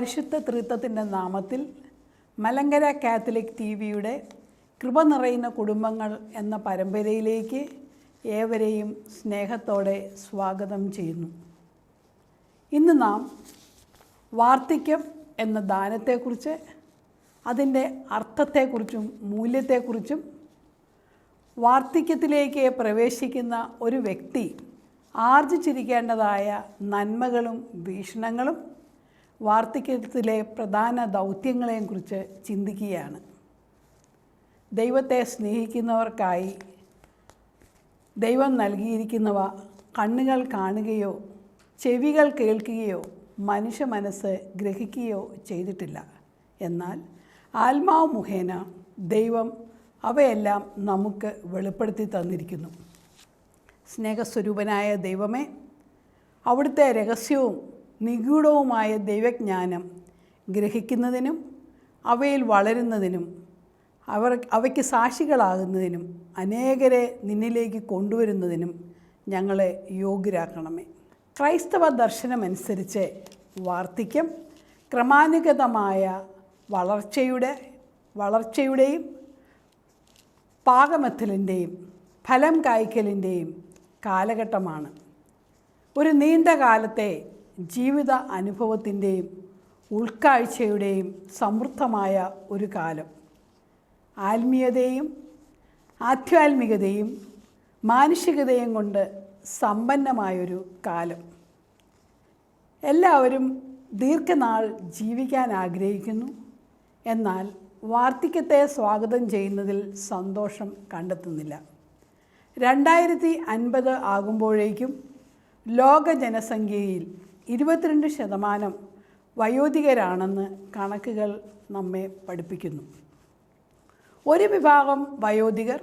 പരിശുദ്ധ തൃത്വത്തിന്റെ നാമത്തിൽ Malankara Catholic T വിയുടെ കൃപ നിറയുന്ന കുടുംബങ്ങൾ എന്ന പരമ്പരയിലേക്ക് ഏവരെയും സ്നേഹത്തോടെ സ്വാഗതം ചെയ്യുന്നു. ഇന്ന് നാം വാർദ്ധക്യം എന്ന ദാനത്തെക്കുറിച്ച് അതിന്റെ അർത്ഥത്തെക്കുറിച്ചും മൂല്യത്തെക്കുറിച്ചും വാർദ്ധക്യത്തിലേക്ക് പ്രവേശിക്കുന്ന ഒരു വ്യക്തി ആർജിച്ചിരിക്കേണ്ടതായ നന്മകളും വീക്ഷണങ്ങളും വാർദ്ധക്യത്തിലെ പ്രധാന ദൗത്യങ്ങളെയും കുറിച്ച് ചിന്തിക്കുകയാണ്. ദൈവത്തെ സ്നേഹിക്കുന്നവർക്കായി ദൈവം നൽകിയിരിക്കുന്നവ കണ്ണുകൾ കാണുകയോ ചെവികൾ കേൾക്കുകയോ മനുഷ്യ മനസ്സ് ഗ്രഹിക്കുകയോ ചെയ്തിട്ടില്ല. എന്നാൽ ആത്മാവ് മുഖേന ദൈവം അവയെല്ലാം നമുക്ക് വെളിപ്പെടുത്തി തന്നിരിക്കുന്നു. സ്നേഹസ്വരൂപനായ ദൈവമേ അവിടുത്തെ രഹസ്യവും നിഗൂഢവുമായ ദൈവജ്ഞാനം ഗ്രഹിക്കുന്നതിനും അവയിൽ വളരുന്നതിനും അവർ അവയ്ക്ക് സാക്ഷികളാകുന്നതിനും അനേകരെ നിന്നിലേക്ക് കൊണ്ടുവരുന്നതിനും ഞങ്ങളെ യോഗ്യരാക്കണമേ. ക്രൈസ്തവ ദർശനമനുസരിച്ച് വാർദ്ധക്യം ക്രമാനുഗതമായ വളർച്ചയുടെ വളർച്ചയുടെയും പാകമെത്തലിന്റെയും ഫലം കായ്ക്കലിന്റെയും കാലഘട്ടമാണ്. ഒരു നീണ്ട കാലത്തെ ജീവിത അനുഭവത്തിന്റെയും ഉൾക്കാഴ്ചയുടെയും സമൃദ്ധമായ ഒരു കാലം. ആത്മീയതയും ആധ്യാത്മികതയും മാനുഷികതയും കൊണ്ട് സമ്പന്നമായൊരു കാലം. എല്ലാവരും ദീർഘനാൾ ജീവിക്കാൻ ആഗ്രഹിക്കുന്നു. എന്നാൽ വാർദ്ധക്യത്തെ സ്വാഗതം ചെയ്യുന്നതിൽ സന്തോഷം കണ്ടെത്തുന്നില്ല. രണ്ടായിരത്തി അൻപത് ആകുമ്പോഴേക്കും ലോക ജനസംഖ്യയിൽ ഇരുപത്തിരണ്ട് ശതമാനം വയോധികരാണെന്ന് കണക്കുകൾ നമ്മെ പഠിപ്പിക്കുന്നു. ഒരു വിഭാഗം വയോധികർ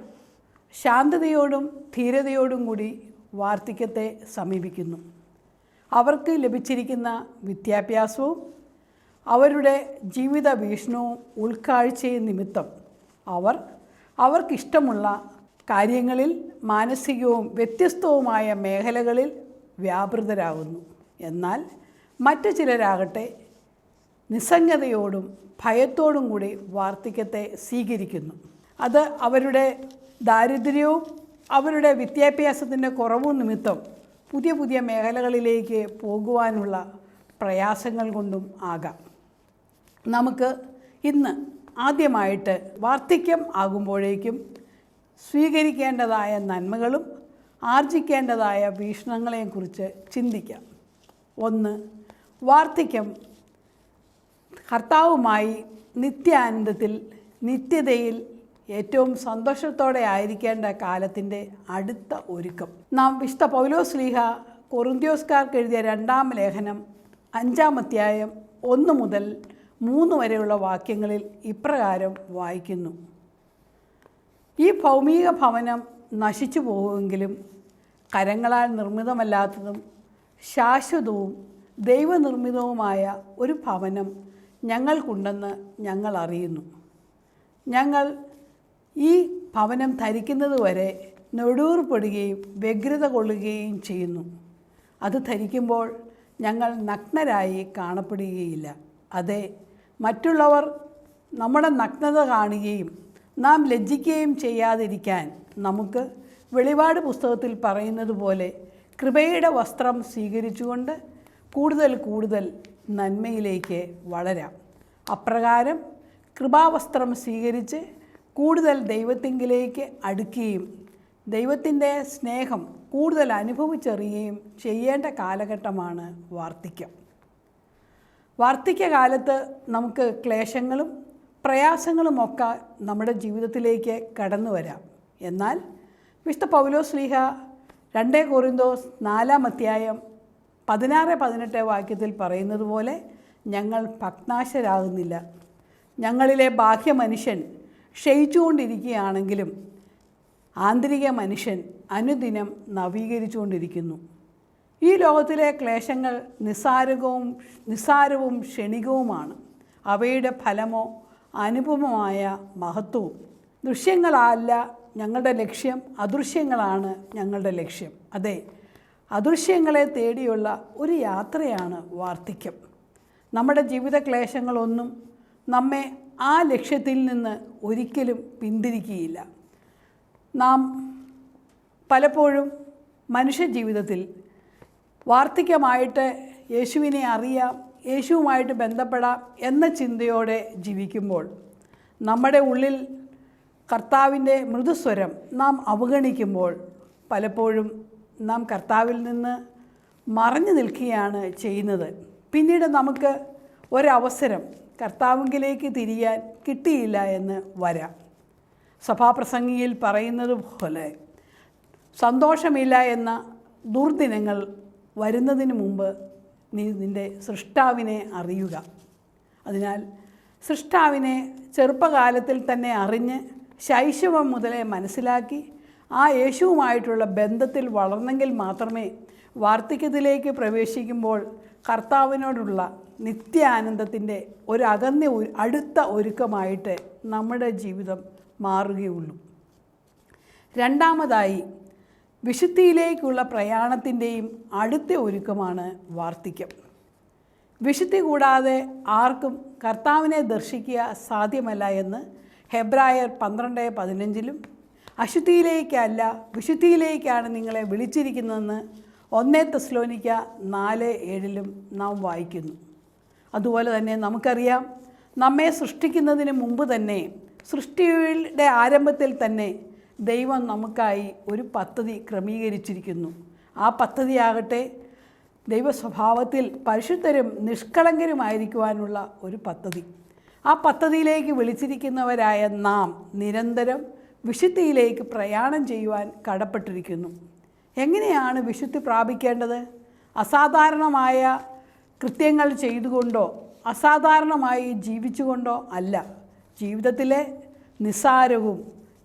ശാന്തതയോടും ധീരതയോടും കൂടി വാർദ്ധക്യത്തെ സമീപിക്കുന്നു. അവർക്ക് ലഭിച്ചിരിക്കുന്ന വിദ്യാഭ്യാസവും അവരുടെ ജീവിത വീക്ഷണവും ഉൾക്കാഴ്ചയും നിമിത്തം അവർ അവർക്കിഷ്ടമുള്ള കാര്യങ്ങളിൽ മാനസികവും വ്യത്യസ്തവുമായ മേഖലകളിൽ വ്യാപൃതരാകുന്നു. എന്നാൽ മറ്റു ചിലരാകട്ടെ നിസ്സംഗതയോടും ഭയത്തോടും കൂടി വാർദ്ധക്യത്തെ സ്വീകരിക്കുന്നു. അത് അവരുടെ ദാരിദ്ര്യവും അവരുടെ വിദ്യാഭ്യാസത്തിന്റെ കുറവും നിമിത്തം പുതിയ പുതിയ മേഖലകളിലേക്ക് പോകുവാനുള്ള പ്രയാസങ്ങൾ കൊണ്ടും ആകാം. നമുക്ക് ഇന്ന് ആദ്യമായിട്ട് വാർദ്ധക്യം ആകുമ്പോഴേക്കും സ്വീകരിക്കേണ്ടതായ നന്മകളും ആർജിക്കേണ്ടതായ വീക്ഷണങ്ങളെക്കുറിച്ച് ചിന്തിക്കാം. ഒന്ന്. വാർദ്ധക്യം. കർത്താവുമായി നിത്യാനന്ദത്തിൽ നിത്യതയിൽ ഏറ്റവും സന്തോഷത്തോടെ ആയിരിക്കേണ്ട കാലത്തിന്റെ അടുത്ത ഒരുക്കം. നാം വിശുദ്ധ പൗലോസ് ലീഹ കൊറിന്ത്യോസ്കാർക്ക് എഴുതിയ രണ്ടാം ലേഖനം അഞ്ചാം അധ്യായം ഒന്ന് മുതൽ മൂന്ന് വരെയുള്ള വാക്യങ്ങളിൽ ഇപ്രകാരം വായിക്കുന്നു. ഈ ഭൗമിക ഭവനം നശിച്ചു പോകുമെങ്കിലും കരങ്ങളാൽ നിർമ്മിതമല്ലാത്തതും ശാശ്വതവും ദൈവനിർമ്മിതവുമായ ഒരു ഭവനം ഞങ്ങൾക്കുണ്ടെന്ന് ഞങ്ങൾ അറിയുന്നു. ഞങ്ങൾ ഈ ഭവനം ധരിക്കുന്നതുവരെ നെടൂർപ്പെടുകയും വ്യഗ്രത കൊള്ളുകയും ചെയ്യുന്നു. അത് ധരിക്കുമ്പോൾ ഞങ്ങൾ നഗ്നരായി കാണപ്പെടുകയില്ല. അതെ മറ്റുള്ളവർ നമ്മുടെ നഗ്നത കാണുകയും നാം ലജ്ജിക്കുകയും ചെയ്യാതിരിക്കാൻ നമുക്ക് വെളിപാട് പുസ്തകത്തിൽ പറയുന്നത് പോലെ കൃപയുടെ വസ്ത്രം സ്വീകരിച്ചുകൊണ്ട് കൂടുതൽ കൂടുതൽ നന്മയിലേക്ക് വളരാം. അപ്രകാരം കൃപാവസ്ത്രം സ്വീകരിച്ച് കൂടുതൽ ദൈവത്തിങ്കിലേക്ക് അടുക്കുകയും ദൈവത്തിന്റെ സ്നേഹം കൂടുതൽ അനുഭവിച്ചറിയുകയും ചെയ്യേണ്ട കാലഘട്ടമാണ് വാർദ്ധക്യം. വാർദ്ധക്യകാലത്ത് നമുക്ക് ക്ലേശങ്ങളും പ്രയാസങ്ങളുമൊക്കെ നമ്മുടെ ജീവിതത്തിലേക്ക് കടന്നു വരാം എന്നാൽ വിശുദ്ധ പൗലോസ് ലീഹ രണ്ടേ കോറിന്തോസ് നാലാം അധ്യായം പതിനാറ് പതിനെട്ട് വാക്യത്തിൽ പറയുന്നത് പോലെ ഞങ്ങൾ ഭഗ്നാശരാകുന്നില്ല. ഞങ്ങളിലെ ബാഹ്യ മനുഷ്യൻ ക്ഷയിച്ചുകൊണ്ടിരിക്കുകയാണെങ്കിലും ആന്തരിക മനുഷ്യൻ അനുദിനം നവീകരിച്ചുകൊണ്ടിരിക്കുന്നു. ഈ ലോകത്തിലെ ക്ലേശങ്ങൾ നിസ്സാരകവും നിസ്സാരവും ക്ഷണികവുമാണ്. അവയുടെ ഫലമോ അനുപമമായ മഹത്വവും. ദൃശ്യങ്ങളല്ല ഞങ്ങളുടെ ലക്ഷ്യം അദൃശ്യങ്ങളാണ് ഞങ്ങളുടെ ലക്ഷ്യം. അതെ അദൃശ്യങ്ങളെ തേടിയുള്ള ഒരു യാത്രയാണ് വാർദ്ധക്യം. നമ്മുടെ ജീവിത ക്ലേശങ്ങളൊന്നും നമ്മെ ആ ലക്ഷ്യത്തിൽ നിന്ന് ഒരിക്കലും പിന്തിരിക്കുകയില്ല. നാം പലപ്പോഴും മനുഷ്യ ജീവിതത്തിൽ വാർദ്ധക്യമായിട്ട് യേശുവിനെ അറിയാം യേശുവുമായിട്ട് ബന്ധപ്പെടാം എന്ന ചിന്തയോടെ ജീവിക്കുമ്പോൾ നമ്മുടെ ഉള്ളിൽ കർത്താവിന്റെ മൃദുസ്വരം നാം അവഗണിക്കുമ്പോൾ പലപ്പോഴും നാം കർത്താവിൽ നിന്ന് മറഞ്ഞു നിൽക്കുകയാണ് ചെയ്യുന്നത്. പിന്നീട് നമുക്ക് ഒരവസരം കർത്താവിങ്കിലേക്ക് തിരിയാൻ കിട്ടിയില്ല എന്ന് വരാം. സഭാപ്രസംഗിയിൽ പറയുന്നത് പോലെ സന്തോഷമില്ല എന്ന ദുർദിനങ്ങൾ വരുന്നതിന് മുമ്പ് നീ നിന്റെ സൃഷ്ടാവിനെ അറിയുക. അതിനാൽ സൃഷ്ടാവിനെ ചെറുപ്പകാലത്തിൽ തന്നെ അറിഞ്ഞ് ശൈശവം മുതലേ മനസ്സിലാക്കി ആ യേശുവുമായിട്ടുള്ള ബന്ധത്തിൽ വളർന്നെങ്കിൽ മാത്രമേ വാർദ്ധക്യത്തിലേക്ക് പ്രവേശിക്കുമ്പോൾ കർത്താവിനോടുള്ള നിത്യാനന്ദത്തിന്റെ ഒരു അകന്ന അടുത്ത ഒരുക്കമായിട്ട് നമ്മുടെ ജീവിതം മാറുകയുള്ളൂ. രണ്ടാമതായി വിശുദ്ധിയിലേക്കുള്ള പ്രയാണത്തിന്റെയും അടുത്ത ഒരുക്കമാണ് വാർദ്ധക്യം. വിശുദ്ധി കൂടാതെ ആർക്കും കർത്താവിനെ ദർശിക്കുക സാധ്യമല്ല എന്ന് ഹെബ്രായർ പന്ത്രണ്ട് പതിനഞ്ചിലും അശുദ്ധിയിലേക്കല്ല വിശുദ്ധിയിലേക്കാണ് നിങ്ങളെ വിളിച്ചിരിക്കുന്നതെന്ന് ഒന്നേ തെസ്ലോനിക്ക നാല് ഏഴിലും നാം വായിക്കുന്നു. അതുപോലെ തന്നെ നമുക്കറിയാം നമ്മെ സൃഷ്ടിക്കുന്നതിന് മുമ്പ് തന്നെ സൃഷ്ടിയുടെ ആരംഭത്തിൽ തന്നെ ദൈവം നമുക്കായി ഒരു പദ്ധതി ക്രമീകരിച്ചിരിക്കുന്നു. ആ പദ്ധതിയാകട്ടെ ദൈവസ്വഭാവത്തിൽ പരിശുദ്ധരും നിഷ്കളങ്കരുമായിരിക്കുവാനുള്ള ഒരു പദ്ധതി. ആ പദ്ധതിയിലേക്ക് വിളിച്ചിരിക്കുന്നവരായ നാം നിരന്തരം വിശുദ്ധിയിലേക്ക് പ്രയാണം ചെയ്യുവാൻ കടപ്പെട്ടിരിക്കുന്നു. എങ്ങനെയാണ് വിശുദ്ധി പ്രാപിക്കേണ്ടത്? അസാധാരണമായ കൃത്യങ്ങൾ ചെയ്തുകൊണ്ടോ അസാധാരണമായി ജീവിച്ചുകൊണ്ടോ അല്ല. ജീവിതത്തിലെ നിസ്സാരവും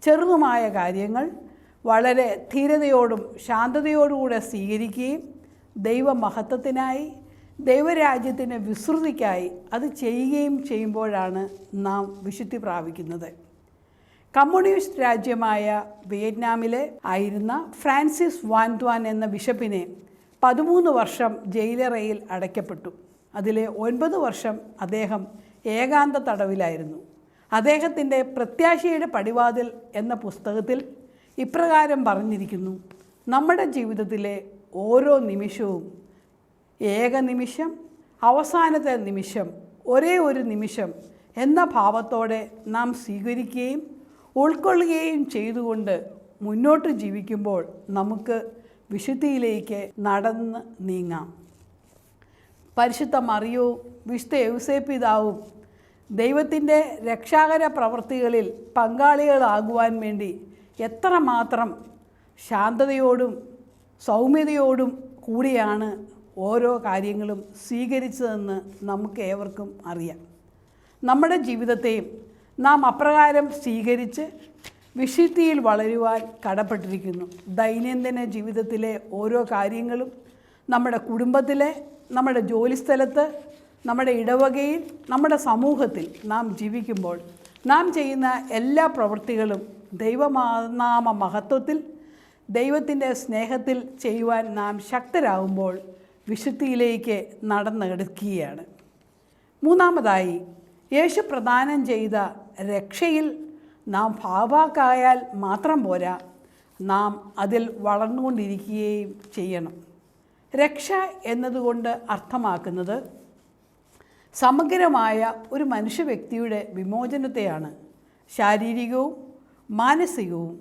ചെറുതുമായ കാര്യങ്ങൾ വളരെ ധീരതയോടും ശാന്തതയോടുകൂടെ സ്വീകരിക്കുകയും ദൈവമഹത്വത്തിനായി ദൈവരാജ്യത്തിന്റെ വിസ്തൃതിക്കായി അത് ചെയ്യുകയും ചെയ്യുമ്പോഴാണ് നാം വിശുദ്ധി പ്രാപിക്കുന്നത്. കമ്മ്യൂണിസ്റ്റ് രാജ്യമായ വിയറ്റ്നാമിലെ ആയിരുന്ന ഫ്രാൻസിസ് വാൻത്വാൻ എന്ന ബിഷപ്പിനെ പതിമൂന്ന് വർഷം ജയിലറയിൽ അടയ്ക്കപ്പെട്ടു. അതിലെ ഒൻപത് വർഷം അദ്ദേഹം ഏകാന്ത തടവിലായിരുന്നു. അദ്ദേഹത്തിന്റെ പ്രത്യാശയുടെ പടിവാതിൽ എന്ന പുസ്തകത്തിൽ ഇപ്രകാരം പറഞ്ഞിരിക്കുന്നു നമ്മുടെ ജീവിതത്തിലെ ഓരോ നിമിഷവും ഏക നിമിഷം അവസാനത്തെ നിമിഷം ഒരേ ഒരു നിമിഷം എന്ന ഭാവത്തോടെ നാം സ്വീകരിക്കുകയും ഉൾക്കൊള്ളുകയും ചെയ്തുകൊണ്ട് മുന്നോട്ട് ജീവിക്കുമ്പോൾ നമുക്ക് വിശുദ്ധിയിലേക്ക് നടന്ന് നീങ്ങാം. പരിശുദ്ധ മറിയോ വിശുദ്ധ യൗസേപ്പിതാവും ദൈവത്തിന്റെ രക്ഷാകര പ്രവൃത്തികളിൽ പങ്കാളികളാകുവാൻ വേണ്ടി എത്രമാത്രം ശാന്തതയോടും സൗമ്യതയോടും കൂടിയാണ് ഓരോ കാര്യങ്ങളും സ്വീകരിച്ചതെന്ന് നമുക്ക് ഏവർക്കും അറിയാം. നമ്മുടെ ജീവിതത്തെയും നാം അപ്രകാരം സ്വീകരിച്ച് വിശുദ്ധിയിൽ വളരുവാൻ കടപ്പെട്ടിരിക്കുന്നു. ദൈനംദിന ജീവിതത്തിലെ ഓരോ കാര്യങ്ങളും നമ്മുടെ കുടുംബത്തിലെ നമ്മുടെ ജോലിസ്ഥലത്ത് നമ്മുടെ ഇടവകയിൽ നമ്മുടെ സമൂഹത്തിൽ നാം ജീവിക്കുമ്പോൾ നാം ചെയ്യുന്ന എല്ലാ പ്രവൃത്തികളും ദൈവമാനാമ മഹത്വത്തിൽ ദൈവത്തിന്റെ സ്നേഹത്തിൽ ചെയ്യുവാൻ നാം ശക്തരാകുമ്പോൾ വിശുദ്ധിയിലേക്ക് നടന്നെടുക്കുകയാണ്. മൂന്നാമതായി യേശു പ്രദാനം ചെയ്ത രക്ഷയിൽ നാം ഭാവാക്കായാൽ മാത്രം പോരാ നാം അതിൽ വളർന്നുകൊണ്ടിരിക്കുകയും ചെയ്യണം. രക്ഷ എന്നതുകൊണ്ട് അർത്ഥമാക്കുന്നത് സമഗ്രമായ ഒരു മനുഷ്യ വ്യക്തിയുടെ വിമോചനത്തെയാണ്. ശാരീരികവും മാനസികവും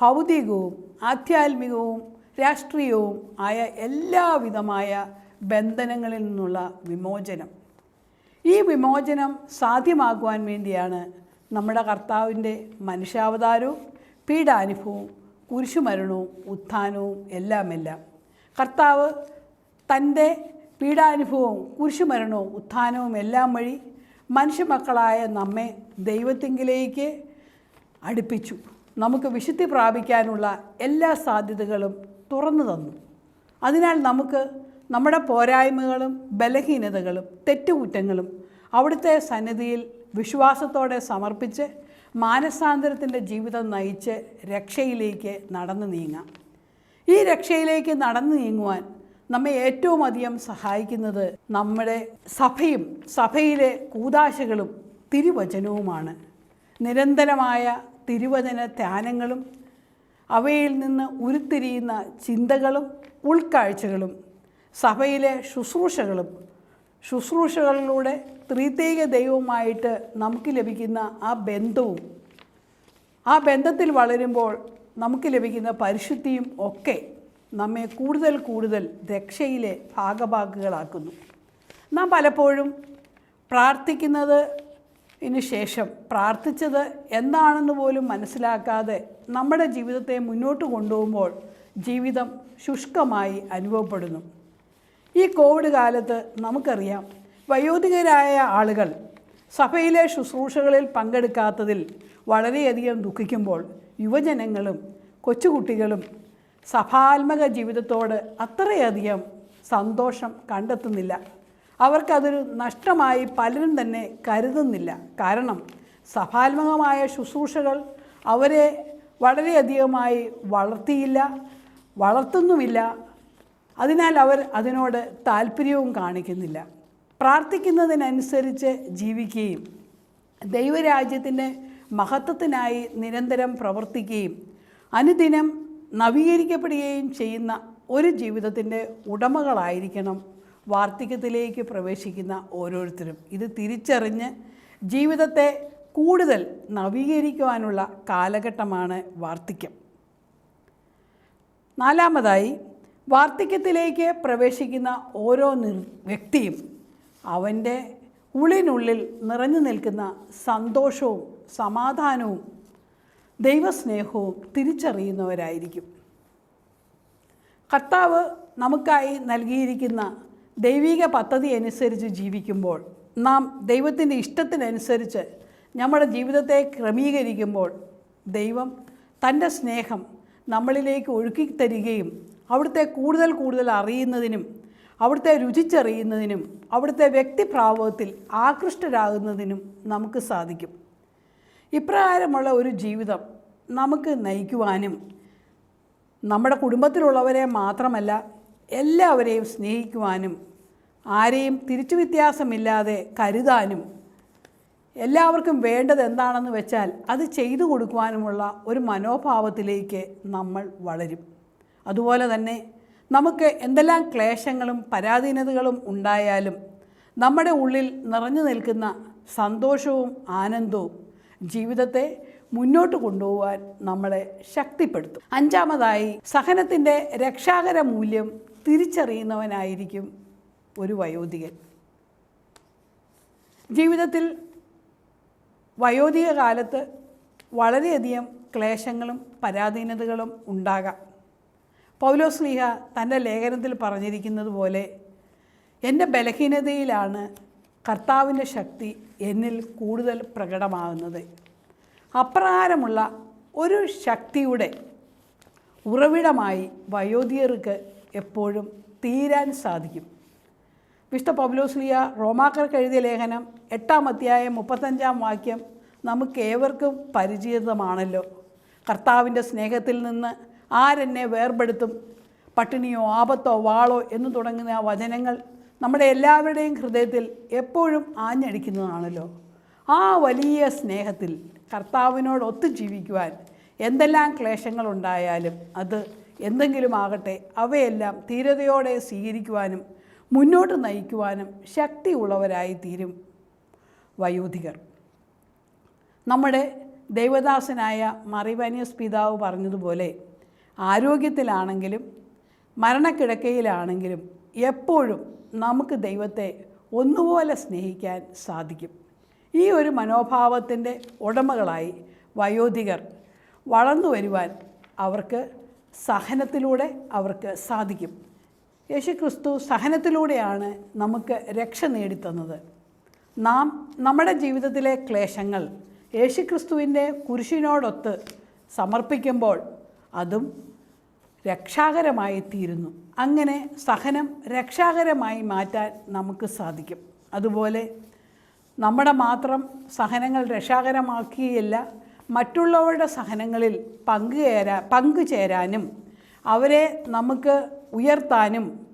ഭൗതികവും ആധ്യാത്മികവും രാഷ്ട്രീയവും ആയ എല്ലാവിധമായ ബന്ധനങ്ങളിൽ നിന്നുള്ള വിമോചനം. ഈ വിമോചനം സാധ്യമാകുവാൻ വേണ്ടിയാണ് നമ്മുടെ കർത്താവിന്റെ മനുഷ്യാവതാരവും പീഡാനുഭവവും കുരിശുമരണവും ഉത്ഥാനവും എല്ലാമെല്ലാം. കർത്താവ് തന്റെ പീഡാനുഭവവും കുരിശുമരണവും ഉത്ഥാനവും എല്ലാം വഴി മനുഷ്യമക്കളായ നമ്മെ ദൈവത്തിങ്കിലേക്ക് അടുപ്പിച്ചു. നമുക്ക് വിശുദ്ധി പ്രാപിക്കാനുള്ള എല്ലാ സാധ്യതകളും തുറന്നു തന്നു. അതിനാൽ നമുക്ക് നമ്മുടെ പോരായ്മകളും ബലഹീനതകളും തെറ്റുകുറ്റങ്ങളും അവിടുത്തെ സന്നിധിയിൽ വിശ്വാസത്തോടെ സമർപ്പിച്ച് മാനസാന്തരത്തിന്റെ ജീവിതം നയിച്ച് രക്ഷയിലേക്ക് നടന്നു നീങ്ങാം. ഈ രക്ഷയിലേക്ക് നടന്നു നീങ്ങുവാൻ നമ്മെ ഏറ്റവും അധികം സഹായിക്കുന്നത് നമ്മുടെ സഭയും സഭയിലെ കൂതാശകളും തിരുവചനവുമാണ്. നിരന്തരമായ തിരുവചന ധ്യാനങ്ങളും അവയിൽ നിന്ന് ഉരുത്തിരിയുന്ന ചിന്തകളും ഉൾക്കാഴ്ചകളും സഭയിലെ ശുശ്രൂഷകളും ശുശ്രൂഷകളിലൂടെ ത്രിതേക ദൈവവുമായിട്ട് നമുക്ക് ലഭിക്കുന്ന ആ ബന്ധവും ആ ബന്ധത്തിൽ വളരുമ്പോൾ നമുക്ക് ലഭിക്കുന്ന പരിശുദ്ധിയും ഒക്കെ നമ്മെ കൂടുതൽ കൂടുതൽ രക്ഷയിലെ ഭാഗഭാക്കുകളാക്കുന്നു നാം പലപ്പോഴും പ്രാർത്ഥിക്കുന്നത് ഇതിന് ശേഷം പ്രാർത്ഥിച്ചത് എന്താണെന്ന് പോലും മനസ്സിലാക്കാതെ നമ്മുടെ ജീവിതത്തെ മുന്നോട്ട് കൊണ്ടുപോകുമ്പോൾ ജീവിതം ശുഷ്കമായി അനുഭവപ്പെടുന്നു. ഈ കോവിഡ് കാലത്ത് നമുക്കറിയാം വയോധികരായ ആളുകൾ സഭയിലെ ശുശ്രൂഷകളിൽ പങ്കെടുക്കാത്തതിൽ വളരെയധികം ദുഃഖിക്കുമ്പോൾ യുവജനങ്ങളും കൊച്ചുകുട്ടികളും സഭാത്മക ജീവിതത്തോട് അത്രയധികം സന്തോഷം കണ്ടെത്തുന്നില്ല. അവർക്കതൊരു നഷ്ടമായി പലരും തന്നെ കരുതുന്നില്ല. കാരണം സഭാത്മകമായ ശുശ്രൂഷകൾ അവരെ വളരെയധികമായി വളർത്തിയില്ല വളർത്തുന്നുമില്ല. അതിനാൽ അവർ അതിനോട് താല്പര്യവും കാണിക്കുന്നില്ല. പ്രാർത്ഥിക്കുന്നതിനനുസരിച്ച് ജീവിക്കുകയും ദൈവരാജ്യത്തിന്റെ മഹത്വത്തിനായി നിരന്തരം പ്രവർത്തിക്കുകയും അനുദിനം നവീകരിക്കപ്പെടുകയും ചെയ്യുന്ന ഒരു ജീവിതത്തിന്റെ ഉടമകളായിരിക്കണം വാർദ്ധക്യത്തിലേക്ക് പ്രവേശിക്കുന്ന ഓരോരുത്തരും. ഇത് തിരിച്ചറിഞ്ഞ് ജീവിതത്തെ കൂടുതൽ നവീകരിക്കുവാനുള്ള കാലഘട്ടമാണ് വാർദ്ധക്യം. നാലാമതായി വാർദ്ധക്യത്തിലേക്ക് പ്രവേശിക്കുന്ന ഓരോ നിർ വ്യക്തിയും അവന്റെ ഉള്ളിനുള്ളിൽ നിറഞ്ഞു നിൽക്കുന്ന സന്തോഷവും സമാധാനവും ദൈവസ്നേഹവും തിരിച്ചറിയുന്നവരായിരിക്കും. കർത്താവ് നമുക്കായി നൽകിയിരിക്കുന്ന ദൈവിക പദ്ധതി അനുസരിച്ച് ജീവിക്കുമ്പോൾ നാം ദൈവത്തിന്റെ ഇഷ്ടത്തിനനുസരിച്ച് നമ്മുടെ ജീവിതത്തെ ക്രമീകരിക്കുമ്പോൾ ദൈവം തന്റെ സ്നേഹം നമ്മളിലേക്ക് ഒഴുക്കി തരികയും അവിടുത്തെ കൂടുതൽ കൂടുതൽ അറിയുന്നതിനും അവിടുത്തെ രുചിച്ചറിയുന്നതിനും അവിടുത്തെ വ്യക്തിപ്രാവത്തിൽ ആകൃഷ്ടരാകുന്നതിനും നമുക്ക് സാധിക്കും. ഇപ്രകാരമുള്ള ഒരു ജീവിതം നമുക്ക് നയിക്കുവാനും നമ്മുടെ കുടുംബത്തിലുള്ളവരെ മാത്രമല്ല എല്ലാവരെയും സ്നേഹിക്കുവാനും ആരെയും തിരിച്ചു വ്യത്യാസമില്ലാതെ കരുതാനും എല്ലാവർക്കും വേണ്ടത് എന്താണെന്ന് വെച്ചാൽ അത് ചെയ്തു കൊടുക്കുവാനുമുള്ള ഒരു മനോഭാവത്തിലേക്ക് നമ്മൾ വളരും. അതുപോലെ തന്നെ നമുക്ക് എന്തെല്ലാം ക്ലേശങ്ങളും പരാധീനതകളും ഉണ്ടായാലും നമ്മുടെ ഉള്ളിൽ നിറഞ്ഞു നിൽക്കുന്ന സന്തോഷവും ആനന്ദവും ജീവിതത്തെ മുന്നോട്ട് കൊണ്ടുപോകാൻ നമ്മളെ ശക്തിപ്പെടുത്തും. അഞ്ചാമതായി സഹനത്തിന്റെ രക്ഷാകര മൂല്യം തിരിച്ചറിയുന്നവനായിരിക്കും ഒരു വയോധികൻ. ജീവിതത്തിൽ വയോധിക കാലത്ത് വളരെയധികം ക്ലേശങ്ങളും പരാധീനതകളും ഉണ്ടാകാം. പൗലോസ്ലീഹ തന്റെ ലേഖനത്തിൽ പറഞ്ഞിരിക്കുന്നത് പോലെ എന്റെ ബലഹീനതയിലാണ് കർത്താവിന്റെ ശക്തി എന്നിൽ കൂടുതൽ പ്രകടമാകുന്നത്. അപ്രകാരമുള്ള ഒരു ശക്തിയുടെ ഉറവിടമായി വയോധികർക്ക് എപ്പോഴും തീരാൻ സാധിക്കും. വിശുദ്ധ പബ്ലോസ്ലിയ റോമാക്കർക്ക് എഴുതിയ ലേഖനം എട്ടാം അധ്യായം മുപ്പത്തഞ്ചാം വാക്യം നമുക്കേവർക്കും പരിചിതമാണല്ലോ. കർത്താവിന്റെ സ്നേഹത്തിൽ നിന്ന് ആരെന്നെ വേർപെടുത്തും? പട്ടിണിയോ ആപത്തോ വാളോ എന്ന് തുടങ്ങുന്ന ആ വചനങ്ങൾ നമ്മുടെ എല്ലാവരുടെയും ഹൃദയത്തിൽ എപ്പോഴും ആഞ്ഞടിക്കുന്നതാണല്ലോ. ആ വലിയ സ്നേഹത്തിൽ കർത്താവിനോട് ഒത്തു ജീവിക്കുവാൻ എന്തെല്ലാം ക്ലേശങ്ങളുണ്ടായാലും അത് എന്തെങ്കിലും ആകട്ടെ അവയെല്ലാം ധീരതയോടെ സ്വീകരിക്കുവാനും മുന്നോട്ട് നയിക്കുവാനും ശക്തിയുള്ളവരായി തീരും വയോധികർ. നമ്മുടെ ദൈവദാസനായ മറിവാനിയസ് പിതാവ് പറഞ്ഞതുപോലെ ആരോഗ്യത്തിലാണെങ്കിലും മരണക്കിടക്കയിലാണെങ്കിലും എപ്പോഴും നമുക്ക് ദൈവത്തെ ഒന്നുപോലെ സ്നേഹിക്കാൻ സാധിക്കും. ഈ ഒരു മനോഭാവത്തിന്റെ ഉടമകളായി വയോധികർ വളർന്നു വരുവാൻ അവർക്ക് സഹനത്തിലൂടെ അവർക്ക് സാധിക്കും. യേശുക്രിസ്തു സഹനത്തിലൂടെയാണ് നമുക്ക് രക്ഷ നേടിത്തന്നത്. നാം നമ്മുടെ ജീവിതത്തിലെ ക്ലേശങ്ങൾ യേശുക്രിസ്തുവിന്റെ കുരിശിനോടൊത്ത് സമർപ്പിക്കുമ്പോൾ അതും രക്ഷാകരമായി തീരുന്നു അങ്ങനെ സഹനം രക്ഷാകരമായി മാറ്റാൻ നമുക്ക് സാധിക്കും. അതുപോലെ നമ്മുടെ മാത്രം സഹനങ്ങൾ രക്ഷാകരമാക്കുകയല്ല മറ്റുള്ളവരുടെ സഹനങ്ങളിൽ പങ്കുചേരാ പങ്കുചേരാനും അവരെ നമുക്ക് ഉയർത്താനും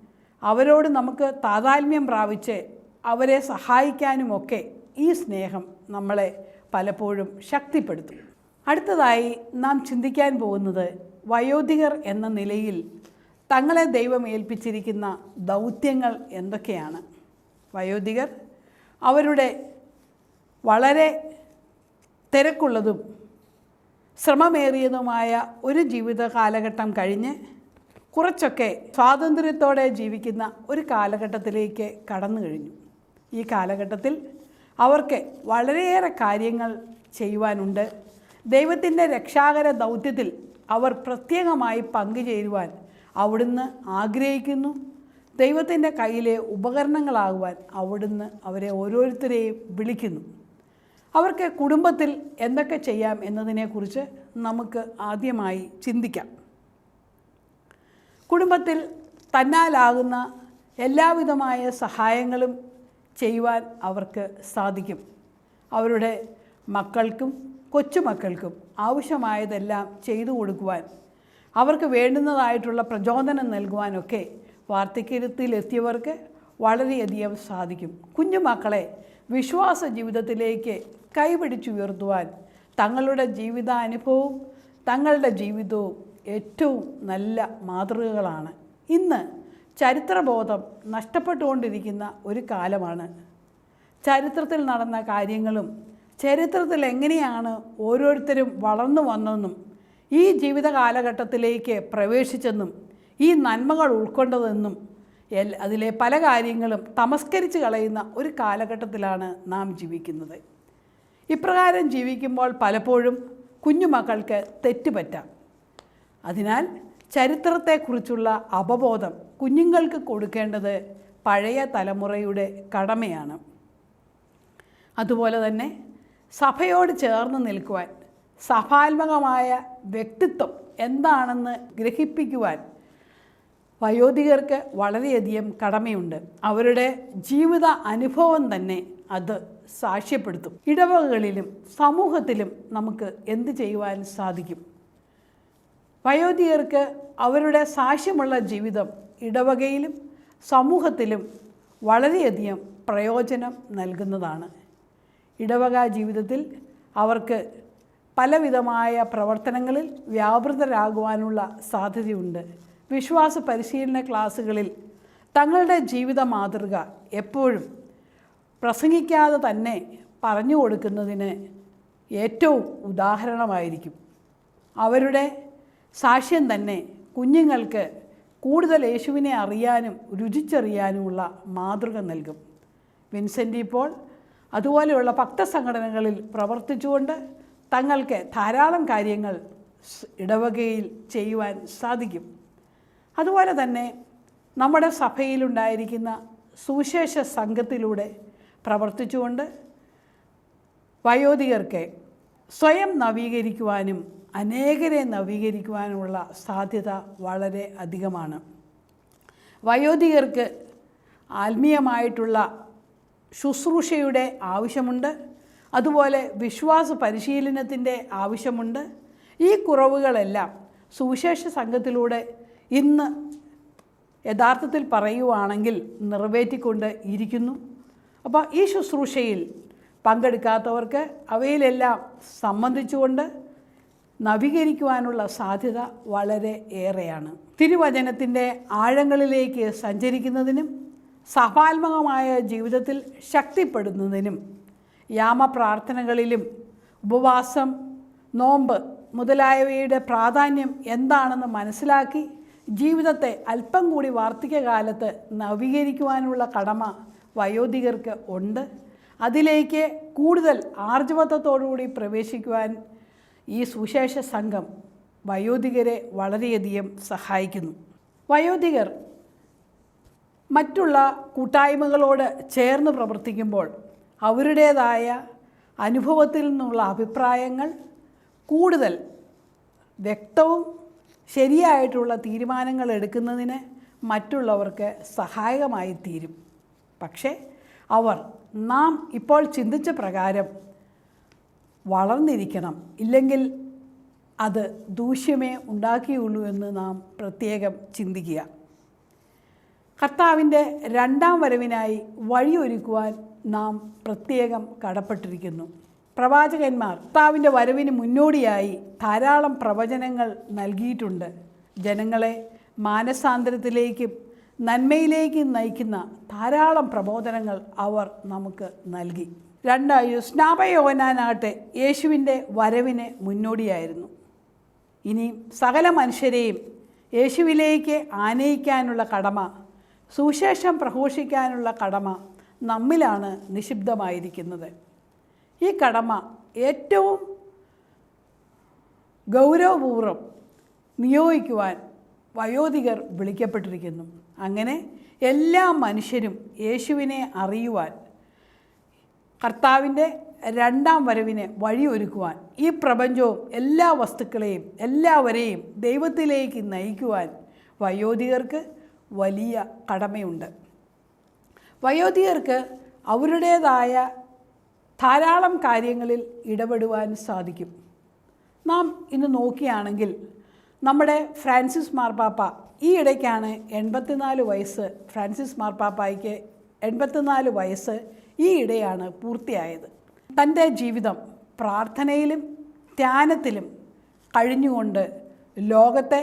അവരോട് നമുക്ക് താതാത്മ്യം പ്രാപിച്ച് അവരെ സഹായിക്കാനുമൊക്കെ ഈ സ്നേഹം നമ്മളെ പലപ്പോഴും ശക്തിപ്പെടുത്തും. അടുത്തതായി നാം ചിന്തിക്കാൻ പോകുന്നത് വയോധികർ എന്ന നിലയിൽ തങ്ങളെ ദൈവം ഏൽപ്പിച്ചിരിക്കുന്ന ദൗത്യങ്ങൾ എന്തൊക്കെയാണ്? വയോധികർ അവരുടെ വളരെ തിരക്കുള്ളതും ശ്രമമേറിയതുമായ ഒരു ജീവിത കാലഘട്ടം കഴിഞ്ഞ് കുറച്ചൊക്കെ സ്വാതന്ത്ര്യത്തോടെ ജീവിക്കുന്ന ഒരു കാലഘട്ടത്തിലേക്ക് കടന്നു കഴിഞ്ഞു. ഈ കാലഘട്ടത്തിൽ അവർക്ക് വളരെയേറെ കാര്യങ്ങൾ ചെയ്യുവാനുണ്ട്. ദൈവത്തിന്റെ രക്ഷാകര ദൗത്യത്തിൽ അവർ പ്രത്യേകമായി പങ്കുചേരുവാൻ അവിടുന്ന് ആഗ്രഹിക്കുന്നു. ദൈവത്തിന്റെ കയ്യിലെ ഉപകരണങ്ങളാകുവാൻ അവിടുന്ന് അവരെ ഓരോരുത്തരെയും വിളിക്കുന്നു. അവർക്ക് കുടുംബത്തിൽ എന്തൊക്കെ ചെയ്യാം എന്നതിനെക്കുറിച്ച് നമുക്ക് ആദ്യമായി ചിന്തിക്കാം. കുടുംബത്തിൽ തന്നാലാകുന്ന എല്ലാവിധമായ സഹായങ്ങളും ചെയ്യുവാൻ അവർക്ക് സാധിക്കും. അവരുടെ മക്കൾക്കും കൊച്ചുമക്കൾക്കും ആവശ്യമായതെല്ലാം ചെയ്തു കൊടുക്കുവാൻ അവർക്ക് വേണ്ടുന്നതായിട്ടുള്ള പ്രചോദനം നൽകുവാനൊക്കെ വാർദ്ധക്യത്തിലെത്തിയവർക്ക് വളരെയധികം സാധിക്കും. കുഞ്ഞുമക്കളെ വിശ്വാസ ജീവിതത്തിലേക്ക് കൈപിടിച്ചുയർത്തുവാൻ തങ്ങളുടെ ജീവിതാനുഭവവും തങ്ങളുടെ ജീവിതവും ഏറ്റവും നല്ല മാതൃകകളാണ്. ഇന്ന് ചരിത്രബോധം നഷ്ടപ്പെട്ടുകൊണ്ടിരിക്കുന്ന ഒരു കാലമാണ്. ചരിത്രത്തിൽ നടന്ന കാര്യങ്ങളും ചരിത്രത്തിൽ എങ്ങനെയാണ് ഓരോരുത്തരും വളർന്നു വന്നെന്നും ഈ ജീവിത കാലഘട്ടത്തിലേക്ക് പ്രവേശിച്ചെന്നും ഈ നന്മകൾ ഉൾക്കൊണ്ടതെന്നും അതിലെ പല കാര്യങ്ങളും തമസ്കരിച്ച് കളയുന്ന ഒരു കാലഘട്ടത്തിലാണ് നാം ജീവിക്കുന്നത്. ഇപ്രകാരം ജീവിക്കുമ്പോൾ പലപ്പോഴും കുഞ്ഞുമക്കൾക്ക് തെറ്റുപറ്റാം. അതിനാൽ ചരിത്രത്തെക്കുറിച്ചുള്ള അവബോധം കുഞ്ഞുങ്ങൾക്ക് കൊടുക്കേണ്ടത് പഴയ തലമുറയുടെ കടമയാണ്. അതുപോലെ തന്നെ സഭയോട് ചേർന്ന് നിൽക്കുവാൻ സഭാത്മകമായ വ്യക്തിത്വം എന്താണെന്ന് ഗ്രഹിപ്പിക്കുവാൻ വയോധികർക്ക് വളരെയധികം കടമയുണ്ട്. അവരുടെ ജീവിത അനുഭവം തന്നെ അത് സാക്ഷ്യപ്പെടുത്തും. ഇടവകകളിലും സമൂഹത്തിലും നമുക്ക് എന്ത് ചെയ്യുവാൻ സാധിക്കും? വയോധികർക്ക് അവരുടെ സാക്ഷ്യമുള്ള ജീവിതം ഇടവകയിലും സമൂഹത്തിലും വളരെയധികം പ്രയോജനം നൽകുന്നതാണ്. ഇടവക ജീവിതത്തിൽ അവർക്ക് പലവിധമായ പ്രവർത്തനങ്ങളിൽ വ്യാപൃതരാകുവാനുള്ള സാധ്യതയുണ്ട്. വിശ്വാസ പരിശീലന ക്ലാസ്സുകളിൽ തങ്ങളുടെ ജീവിത മാതൃക എപ്പോഴും പ്രസംഗിക്കാതെ തന്നെ പറഞ്ഞു കൊടുക്കുന്നതിന് ഏറ്റവും ഉദാഹരണമായിരിക്കും. അവരുടെ സാക്ഷ്യം തന്നെ കുഞ്ഞുങ്ങൾക്ക് കൂടുതൽ യേശുവിനെ അറിയാനും രുചിച്ചറിയാനുമുള്ള മാതൃക നൽകും. വിൻസെന്റ് ഇപ്പോൾ അതുപോലെയുള്ള ഭക്തസംഘടനകളിൽ പ്രവർത്തിച്ചുകൊണ്ട് തങ്ങൾക്ക് ധാരാളം കാര്യങ്ങൾ ഇടവകയിൽ ചെയ്യുവാൻ സാധിക്കും. അതുപോലെ തന്നെ നമ്മുടെ സഭയിലുണ്ടായിരിക്കുന്ന സുവിശേഷ സംഘത്തിലൂടെ പ്രവർത്തിച്ചുകൊണ്ട് വയോധികർക്ക് സ്വയം നവീകരിക്കുവാനും അനേകരെ നവീകരിക്കുവാനുമുള്ള സാധ്യത വളരെ അധികമാണ്. വയോധികർക്ക് ആത്മീയമായിട്ടുള്ള ശുശ്രൂഷയുടെ ആവശ്യമുണ്ട്. അതുപോലെ വിശ്വാസ പരിശീലനത്തിന്റെ ആവശ്യമുണ്ട്. ഈ കുറവുകളെല്ലാം സുവിശേഷ സംഘത്തിലൂടെ ഇന്ന് യഥാർത്ഥത്തിൽ പറയുവാണെങ്കിൽ നിറവേറ്റിക്കൊണ്ട് ഇരിക്കുന്നു. അപ്പോൾ ഈ ശുശ്രൂഷയിൽ പങ്കെടുക്കാത്തവർക്ക് അവയിലെല്ലാം സംബന്ധിച്ചുകൊണ്ട് നവീകരിക്കുവാനുള്ള സാധ്യത വളരെ ഏറെയാണ്. തിരുവചനത്തിന്റെ ആഴങ്ങളിലേക്ക് സഞ്ചരിക്കുന്നതിനും സഭാത്മകമായ ജീവിതത്തിൽ ശക്തിപ്പെടുന്നതിനും യാമപ്രാർത്ഥനകളിലും ഉപവാസം നോമ്പ് മുതലായവയുടെ പ്രാധാന്യം എന്താണെന്ന് മനസ്സിലാക്കി ജീവിതത്തെ അല്പം കൂടി വാർദ്ധക്യകാലത്ത് നവീകരിക്കുവാനുള്ള കടമ വയോധികർക്ക് ഉണ്ട്. അതിലേക്ക് കൂടുതൽ ആർജവത്വത്തോടുകൂടി പ്രവേശിക്കുവാൻ ഈ സുശേഷ സംഘം വയോധികരെ വളരെയധികം സഹായിക്കുന്നു. വയോധികർ മറ്റുള്ള കൂട്ടായ്മകളോട് ചേർന്ന് പ്രവർത്തിക്കുമ്പോൾ അവരുടേതായ അനുഭവത്തിൽ നിന്നുള്ള അഭിപ്രായങ്ങൾ കൂടുതൽ വ്യക്തവും ശരിയായിട്ടുള്ള തീരുമാനങ്ങൾ എടുക്കുന്നതിന് മറ്റുള്ളവർക്ക് സഹായകമായി തീരും. പക്ഷേ അവർ നാം ഇപ്പോൾ ചിന്തിച്ച പ്രകാരം വളർന്നിരിക്കണം. ഇല്ലെങ്കിൽ അത് ദൂഷ്യമേ ഉണ്ടാക്കിയുള്ളൂ എന്ന് നാം പ്രത്യേകം ചിന്തിക്കുക. കർത്താവിന്റെ രണ്ടാം വരവിനായി വഴിയൊരുക്കുവാൻ നാം പ്രത്യേകം കടപ്പെട്ടിരിക്കുന്നു. പ്രവാചകന്മാർ കർത്താവിന്റെ വരവിന് മുന്നോടിയായി ധാരാളം പ്രവചനങ്ങൾ നൽകിയിട്ടുണ്ട്. ജനങ്ങളെ മാനസാന്തരത്തിലേക്കും നന്മയിലേക്കും നയിക്കുന്ന ധാരാളം പ്രബോധനങ്ങൾ അവർ നമുക്ക് നൽകി. രണ്ടായി സ്നാപയോനാനാട്ടെ യേശുവിന്റെ വരവിന് മുന്നോടിയായിരുന്നു. ഇനി സകല മനുഷ്യരെയും യേശുവിലേക്ക് ആനയിക്കാനുള്ള കടമ സുശേഷം പ്രഘോഷിക്കാനുള്ള കടമ നമ്മിലാണ് നിക്ഷിപ്തമായിരിക്കുന്നത് ഈ കടമ ഏറ്റവും ഗൗരവപൂർവം നിയോഗിക്കുവാൻ വയോധികർ വിളിക്കപ്പെട്ടിരിക്കുന്നു. അങ്ങനെ എല്ലാ മനുഷ്യരും യേശുവിനെ അറിയുവാൻ കർത്താവിന്റെ രണ്ടാം വരവിന് വഴിയൊരുക്കുവാൻ ഈ പ്രപഞ്ചവും എല്ലാ വസ്തുക്കളെയും എല്ലാവരെയും ദൈവത്തിലേക്ക് നയിക്കുവാൻ വയോധികർക്ക് വലിയ കടമയുണ്ട്. വയോധികർക്ക് അവരുടേതായ ധാരാളം കാര്യങ്ങളിൽ ഇടപെടുവാൻ സാധിക്കും. നാം ഇന്ന് നോക്കിയാണെങ്കിൽ നമ്മുടെ ഫ്രാൻസിസ് മാർപ്പാപ്പ ഈ ഇടയ്ക്കാണ് എൺപത്തിനാല് വയസ്സ് ഫ്രാൻസിസ് മാർപ്പാപ്പായ്ക്ക് എൺപത്തിനാല് വയസ്സ് ഈ ഇടയാണ് പൂർത്തിയായത്. തന്റെ ജീവിതം പ്രാർത്ഥനയിലും ധ്യാനത്തിലും കഴിഞ്ഞുകൊണ്ട് ലോകത്തെ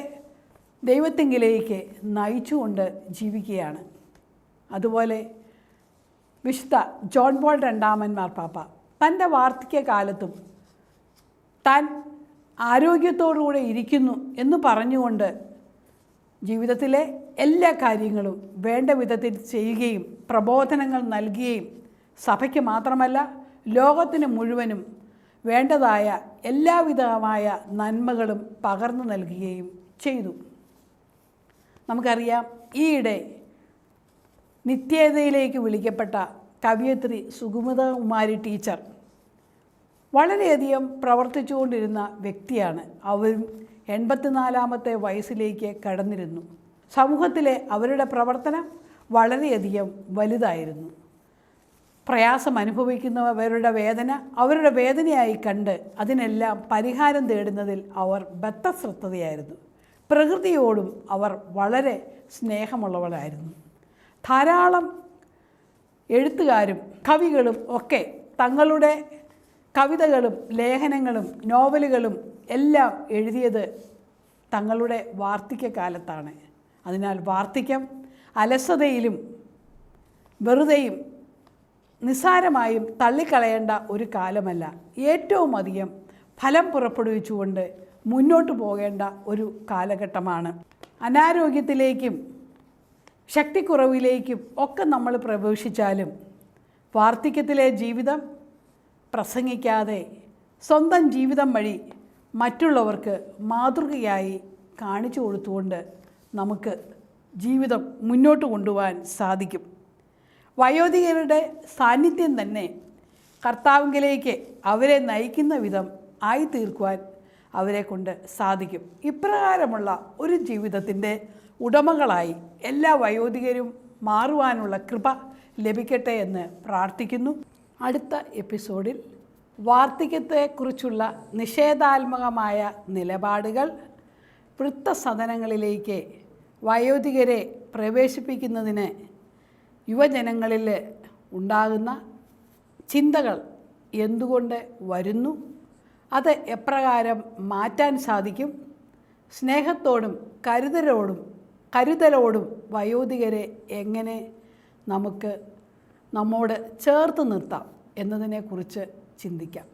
ദൈവത്തിങ്കിലേക്ക് നയിച്ചുകൊണ്ട് ജീവിക്കുകയാണ്. അതുപോലെ വിശുദ്ധ ജോൺ പോൾ രണ്ടാമൻ മാർപ്പാപ്പ തന്റെ വാർദ്ധക്യകാലത്തും താൻ ആരോഗ്യത്തോടുകൂടെ ഇരിക്കുന്നു എന്ന് പറഞ്ഞുകൊണ്ട് ജീവിതത്തിലെ എല്ലാ കാര്യങ്ങളും വേണ്ട വിധത്തിൽ ചെയ്യുകയും പ്രബോധനങ്ങൾ നൽകുകയും സഭയ്ക്ക് മാത്രമല്ല ലോകത്തിന് മുഴുവനും വേണ്ടതായ എല്ലാവിധമായ നന്മകളും പകർന്നു നൽകുകയും ചെയ്തു. നമുക്കറിയാം ഈയിടെ നിത്യതയിലേക്ക് വിളിക്കപ്പെട്ട കവിയത്രി സുഗമതകുമാരി ടീച്ചർ വളരെയധികം പ്രവർത്തിച്ചുകൊണ്ടിരുന്ന വ്യക്തിയാണ്. അവരും എൺപത്തിനാലാമത്തെ വയസ്സിലേക്ക് കടന്നിരുന്നു. സമൂഹത്തിലെ അവരുടെ പ്രവർത്തനം വളരെയധികം വലുതായിരുന്നു. പ്രയാസം അനുഭവിക്കുന്നവരുടെ വേദന അവരുടെ വേദനയായി കണ്ട് അതിനെല്ലാം പരിഹാരം തേടുന്നതിൽ അവർ ബദ്ധശ്രദ്ധതയായിരുന്നു. പ്രകൃതിയോടും അവർ വളരെ സ്നേഹമുള്ളവരായിരുന്നു. ധാരാളം എഴുത്തുകാരും കവികളും ഒക്കെ തങ്ങളുടെ കവിതകളും ലേഖനങ്ങളും നോവലുകളും എല്ലാം എഴുതിയത് തങ്ങളുടെ വാർദ്ധക്യകാലത്താണ്. അതിനാൽ വാർദ്ധക്യം അലസതയിലും വെറുതെയും നിസ്സാരമായും തള്ളിക്കളയേണ്ട ഒരു കാലമല്ല. ഏറ്റവും അധികം ഫലം പുറപ്പെടുവിച്ചുകൊണ്ട് മുന്നോട്ട് പോകേണ്ട ഒരു കാലഘട്ടമാണ്. അനാരോഗ്യത്തിലേക്കും ശക്തിക്കുറവിലേക്കും ഒക്കെ നമ്മൾ പ്രവേശിച്ചാലും വാർദ്ധക്യത്തിലെ ജീവിതം പ്രസംഗിക്കാതെ സ്വന്തം ജീവിതം വഴി മറ്റുള്ളവർക്ക് മാതൃകയായി കാണിച്ചു കൊടുത്തുകൊണ്ട് നമുക്ക് ജീവിതം മുന്നോട്ട് കൊണ്ടുപോകാൻ സാധിക്കും. വയോധികരുടെ സാന്നിധ്യം തന്നെ കർത്താവിലേക്ക് അവരെ നയിക്കുന്ന വിധം ആയിത്തീർക്കുവാൻ അവരെ കൊണ്ട് സാധിക്കും. ഇപ്രകാരമുള്ള ഒരു ജീവിതത്തിന്റെ ഉടമകളായി എല്ലാ വയോധികരും മാറുവാനുള്ള കൃപ ലഭിക്കട്ടെ എന്ന് പ്രാർത്ഥിക്കുന്നു. അടുത്ത എപ്പിസോഡിൽ വാർദ്ധക്യത്തെക്കുറിച്ചുള്ള നിഷേധാത്മകമായ നിലപാടുകൾ വൃത്തസദനങ്ങളിലേക്ക് വയോധികരെ പ്രവേശിപ്പിക്കുന്നതിന് യുവജനങ്ങളിൽ ഉണ്ടാകുന്ന ചിന്തകൾ എന്തുകൊണ്ട് വരുന്നു? അത് എപ്രകാരം മാറ്റാൻ സാധിക്കും? സ്നേഹത്തോടും കരുതലോടും കരുതലോടും വയോധികരെ എങ്ങനെ നമുക്ക് നമ്മോട് ചേർത്ത് നിർത്താം എന്നതിനെക്കുറിച്ച് ചിന്തിക്കാം.